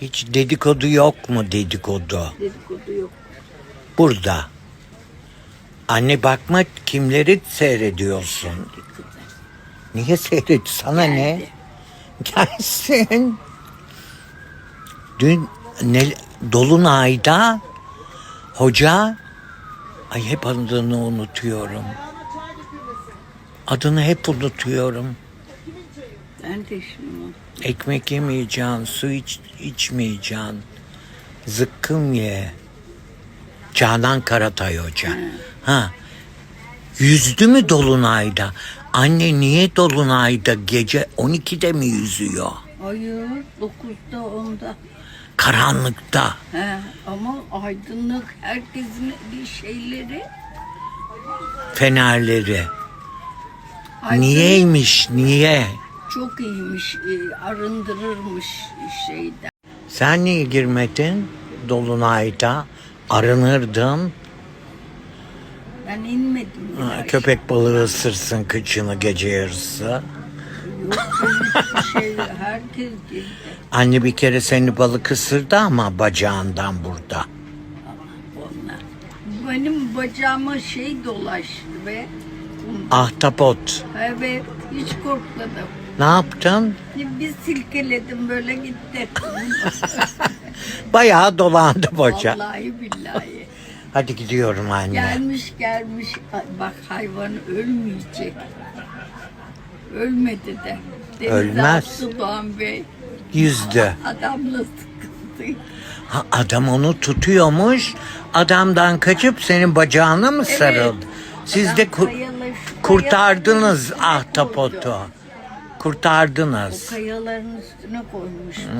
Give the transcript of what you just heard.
Hiç dedikodu yok mu dedikodu? Dedikodu yok. Burada. Anne bakma kimleri seyrediyorsun? Niye seyret? Sana ne? Gelsin. Dün ne, Dolunay'da hoca ay hep adını unutuyorum. Adını hep unutuyorum. Ben de şimdi Ekmek yemeyeceksin, su iç, içmeyeceksin. Zıkkım ye. Canan Karatay Hoca. Ha. Yüzdü mü Dolunay'da? Anne niye Dolunay'da gece 12'de mi yüzüyor? hayır 9'da 10'da. Karanlıkta. He, ama aydınlık herkesin bir şeyleri. Fenerleri. aydınlık Niyeymiş, niye? Çok iyiymiş, e, arındırırmış şeyden. Sen niye girmedin Dolunay'da? Arınırdın. Ben inmedim. Ha. Köpek balığı ısırsın kıçını gece yarısı. Yok şey. Herkes girdi. Anne bir kere seni balık ısırdı ama bacağından burada. Onlar. Benim bacağıma şey dolaştı ve Ahtapot. evet hiç korkmadım. Ne yaptın? Bir silkeledim böyle gitti. Bayağı dolandı bacak. Vallahi billahi. Hadi gidiyorum anne. Gelmiş gelmiş bak hayvan ölmeyecek. Ölmedi de. Denize Ölmez. attı Doğan Bey. Yüzdü. Adamla sıkıntı. Ha, adam onu tutuyormuş. Adamdan kaçıp senin bacağına mı sarıldı? Siz de ku- şu kurtardınız ahtapotu. Kurtardınız. O kayaların üstüne koymuştu.